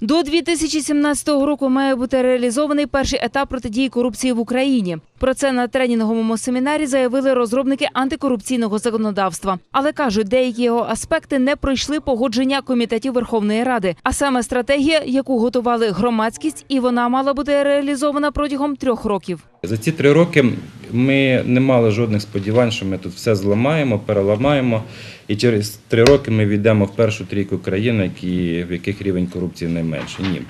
До 2017 року має бути реалізований перший етап протидії корупції в Україні. Про це на тренінговому семінарі заявили розробники антикорупційного законодавства. Але кажуть, деякі його аспекти не пройшли погодження комітетів Верховної Ради, а саме стратегія, яку готували громадськість, і вона мала бути реалізована протягом трьох років. За ці три роки ми не мали жодних сподівань, що ми тут все зламаємо, переламаємо, і через три роки ми війдемо в першу трійку країн, які, в яких рівень корупції найменший. Ні,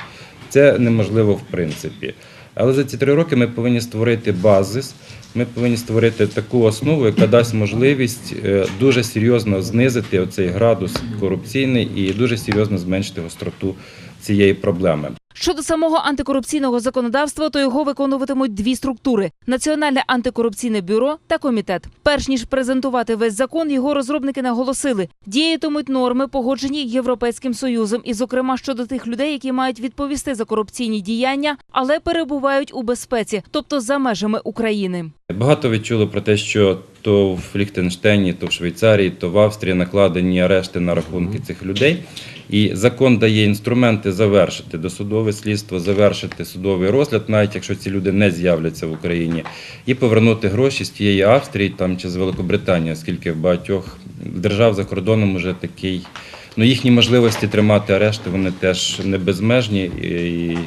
це неможливо в принципі. Але за ці три роки ми повинні створити базис, ми повинні створити таку основу, яка дасть можливість е, дуже серйозно знизити оцей градус корупційний і дуже серйозно зменшити гостроту цієї проблеми. Щодо самого антикорупційного законодавства, то його виконуватимуть дві структури: Національне антикорупційне бюро та комітет. Перш ніж презентувати весь закон, його розробники наголосили, діятимуть норми, погоджені Європейським союзом, і, зокрема, щодо тих людей, які мають відповісти за корупційні діяння, але перебувають у безпеці, тобто за межами України. Багато ви чули про те, що то в Ліхтенштейні, то в Швейцарії, то в Австрії накладені арешти на рахунки цих людей. І закон дає інструменти завершити досудове слідство, завершити судовий розгляд, навіть якщо ці люди не з'являться в Україні, і повернути гроші з тієї Австрії там чи з Великобританії, оскільки в багатьох держав за кордоном вже такий. Ну, їхні можливості тримати арешти вони теж не безмежні і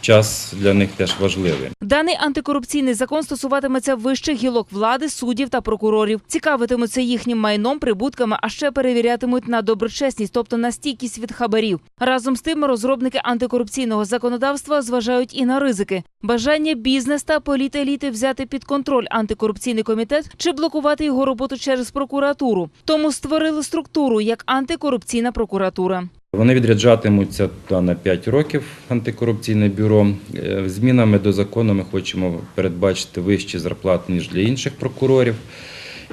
час для них теж важливий. Даний антикорупційний закон стосуватиметься вищих гілок влади, суддів та прокурорів. Цікавитимуться їхнім майном, прибутками, а ще перевірятимуть на доброчесність, тобто на стійкість від хабарів. Разом з тим, розробники антикорупційного законодавства зважають і на ризики: бажання бізнес та політеліти взяти під контроль антикорупційний комітет чи блокувати його роботу через прокуратуру. Тому створили структуру як антикорупційна прокуратура. Вони відряджатимуться та на 5 років антикорупційне бюро. Е, Змінами до закону ми хочемо передбачити вищі зарплати ніж для інших прокурорів.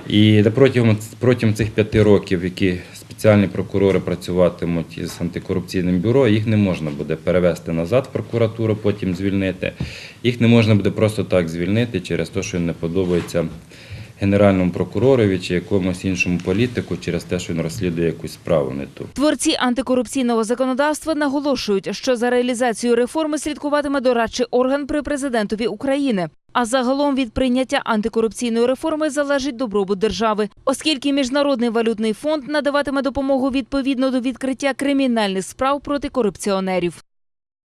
І протягом, протягом цих п'яти років, які спеціальні прокурори працюватимуть із антикорупційним бюро, їх не можна буде перевести назад в прокуратуру, потім звільнити. Їх не можна буде просто так звільнити через те, що їм не подобається генеральному прокуророві чи якомусь іншому політику через те, що він розслідує якусь справу не ту. Творці антикорупційного законодавства наголошують, що за реалізацією реформи слідкуватиме дорадчий орган при президентові України. А загалом від прийняття антикорупційної реформи залежить добробут держави, оскільки міжнародний валютний фонд надаватиме допомогу відповідно до відкриття кримінальних справ проти корупціонерів.